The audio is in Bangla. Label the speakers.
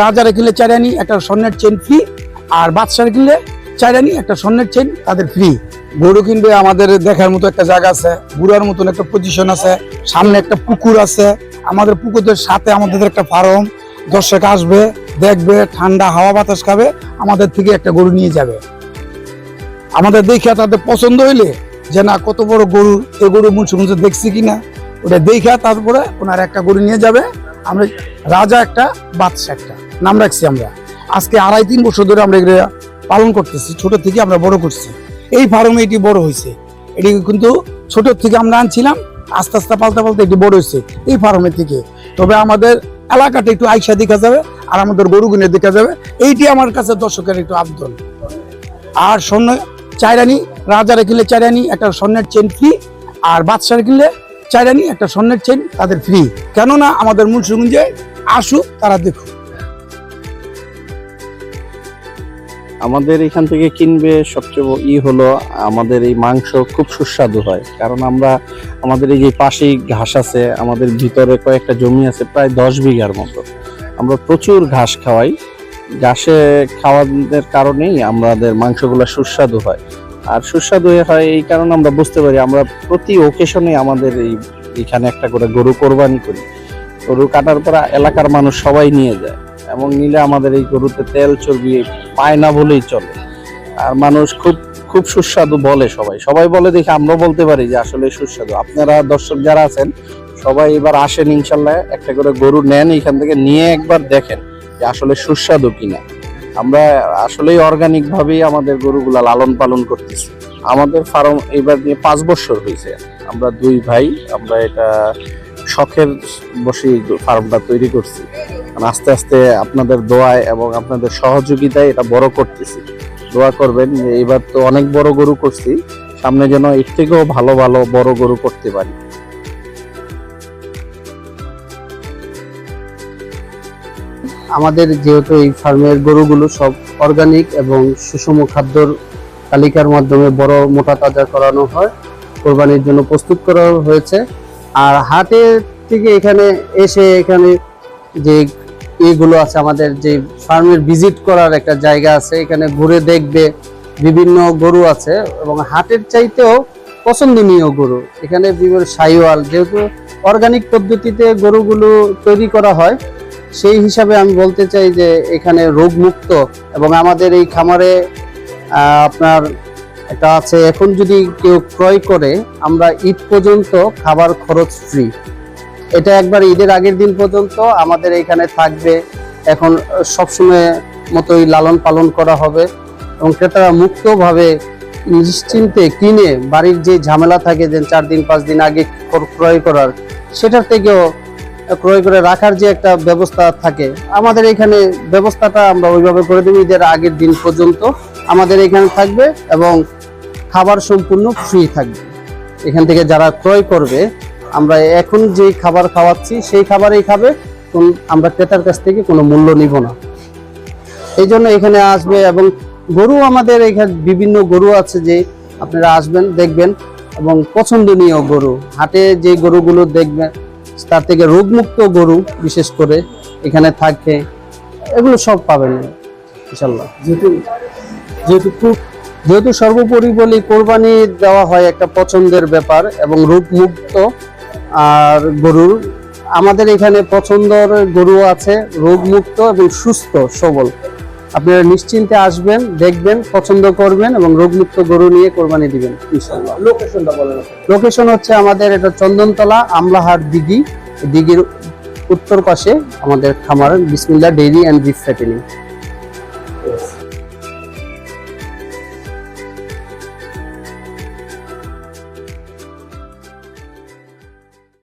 Speaker 1: রাজারে কিনলে চারানি একটা স্বর্ণের চেন ফ্রি আর বাদশারে কিনলে চারানি একটা স্বর্ণের চেন তাদের ফ্রি গরু কিনবে আমাদের দেখার মতো একটা জায়গা আছে, বুড়ার মতন একটা পজিশন আছে, সামনে একটা পুকুর আছে, আমাদের পুকুরের সাথে আমাদের একটা ফার্ম দর্শক আসবে, দেখবে, ঠান্ডা হাওয়া বাতাস খাবে, আমাদের থেকে একটা গরু নিয়ে যাবে। আমাদের দেখে তাদের পছন্দ হইলে যে না, কত বড় গরু এই গরু মুন্সিগঞ্জে দেখছি কিনা, ওটা দেখে তারপরে ওনার একটা গরু নিয়ে যাবে। আমরা রাজা একটা বাদশা একটা। নাম রাখছি আমরা। আজকে আড়াই তিন বছর ধরে আমরা এগুলো পালন করতেছি, ছোট থেকে আমরা বড় করছি। এই ফার্মে এটি বড় হয়েছে। এটি কিন্তু ছোট থেকে আমরা আনছিলাম, আস্তে আস্তে পালতে পালতে এটি বড় হয়েছে এই ফার্মে থেকে। তবে আমাদের এলাকাটা একটু আইসা দেখা যাবে আর আমাদের গরুগুনে দেখা যাবে। এইটি আমার কাছে দর্শকের একটু আবদন আর স্বর্ণ চাইরানি রাজারে কিনলে চাইরানি একটা স্বর্ণের চেন ফ্রি আর বাদশারে কিনলে চাইরানি একটা স্বর্ণের চেন তাদের ফ্রি কেননা আমাদের মুন্সিগঞ্জে আসুক তারা দেখুক।
Speaker 2: আমাদের এখান থেকে কিনবে, সবচেয়ে ই হলো আমাদের এই মাংস খুব সুস্বাদু হয়। কারণ আমরা, আমাদের এই যে পাশেই ঘাস আছে, আমাদের ভিতরে কয়েকটা জমি আছে, প্রায় দশ বিঘার মতো। আমরা প্রচুর ঘাস খাওয়াই। ঘাসে খাওয়ানোর কারণেই আমাদের মাংসগুলো সুস্বাদু হয়। আর সুস্বাদু হয় এই কারণে আমরা বুঝতে পারি, আমরা প্রতি ওকেশনে আমাদের এই, এখানে একটা করে গরু কোরবানি করি। গরু কাটার পর এলাকার মানুষ সবাই নিয়ে যায় এবং নিলে আমাদের এই গরুতে তেল চর্বি পায় না বলেই চলে। আর মানুষ খুব খুব সুস্বাদু বলে সবাই। সবাই বলে দেখে আমরা বলতে পারি যে আসলে সুস্বাদু। আপনারা দর্শক যারা আছেন, সবাই এবার আসেন ইনশাল্লাহ, একটা করে গরু নেন, এখান থেকে নিয়ে একবার দেখেন যে আসলে সুস্বাদু কিনা। আমরা আসলেই অর্গানিক ভাবেই আমাদের গরুগুলা লালন পালন করতেছি। আমাদের ফার্ম এবার নিয়ে পাঁচ বছর হয়েছে আমরা দুই ভাই, আমরা এটা শখের বসেই ফার্মটা তৈরি করছি। আস্তে আস্তে আপনাদের দোয়ায় এবং আপনাদের সহযোগিতায় এটা বড় করতেছি। দোয়া করবেন যে এবার তো অনেক বড় গরু করছি, সামনে যেন এর থেকেও ভালো ভালো বড় গরু করতে পারি।
Speaker 3: আমাদের যেহেতু এই ফার্মের গরুগুলো সব অর্গানিক এবং সুষম খাদ্যর তালিকার মাধ্যমে বড়, মোটা, তাজা করানো হয়, কোরবানির জন্য প্রস্তুত করা হয়েছে। আর হাটে থেকে এখানে এসে এখানে যে এগুলো আছে, আমাদের যে ফার্মের ভিজিট করার একটা জায়গা আছে, এখানে ঘুরে দেখবে বিভিন্ন গরু আছে এবং হাটের চাইতেও পছন্দনীয় গরু। এখানে বিভিন্ন সাইওয়াল, যেহেতু অর্গানিক পদ্ধতিতে গরুগুলো তৈরি করা হয় সেই হিসাবে আমি বলতে চাই যে এখানে রোগমুক্ত এবং আমাদের এই খামারে আপনার একটা আছে, এখন যদি কেউ ক্রয় করে, আমরা ঈদ পর্যন্ত খাবার খরচ ফ্রি এটা একবার ঈদের আগের দিন পর্যন্ত আমাদের এখানে থাকবে। এখন সবসময় মতোই লালন পালন করা হবে এবং ক্রেতারা মুক্তভাবে নিশ্চিন্তে কিনে বাড়ির যে ঝামেলা থাকে যে চার দিন, পাঁচ দিন আগে ক্রয় করার, সেটার থেকেও ক্রয় করে রাখার যে একটা ব্যবস্থা থাকে, আমাদের এখানে ব্যবস্থাটা আমরা ওইভাবে করে দেবো ঈদের আগের দিন পর্যন্ত। আমাদের এখানে থাকবে এবং খাবার সম্পূর্ণ ফ্রি থাকবে। এখান থেকে যারা ক্রয় করবে, আমরা এখন যে খাবার খাওয়াচ্ছি, সেই খাবারই খাবে আমরা ক্রেতার কাছ থেকে কোনো মূল্য নিব না। এই জন্য এখানে আসবে এবং গরু আমাদের এখানে বিভিন্ন গরু আছে যে আপনারা আসবেন, দেখবেন এবং পছন্দনীয় গরু। হাটে যে গরুগুলো দেখবেন তার থেকে রোগমুক্ত গরু বিশেষ করে এখানে থাকে এগুলো সব পাবেন ইনশাল্লাহ
Speaker 1: যেহেতু যেহেতু
Speaker 3: যেহেতু সর্বোপরি বলি কোরবানি দেওয়া হয় একটা পছন্দের ব্যাপার এবং রোগমুক্ত আর গরুর আমাদের এখানে পছন্দের গরু আছে রোগমুক্ত এবং সুস্থ সবল। আপনারা নিশ্চিন্তে আসবেন দেখবেন পছন্দ করবেন এবং রোগমুক্ত গরু নিয়ে কোরবানি দিবেন ইনশাল্লাহ
Speaker 1: লোকেশনটা বলেন।
Speaker 3: লোকেশন হচ্ছে আমাদের এটা চন্দনতলা আমলাহার দিঘি দিঘির উত্তর পাশে আমাদের খামার বিসমিল্লা ডেইরি অ্যান্ড বিফ ফ্যাটেনিং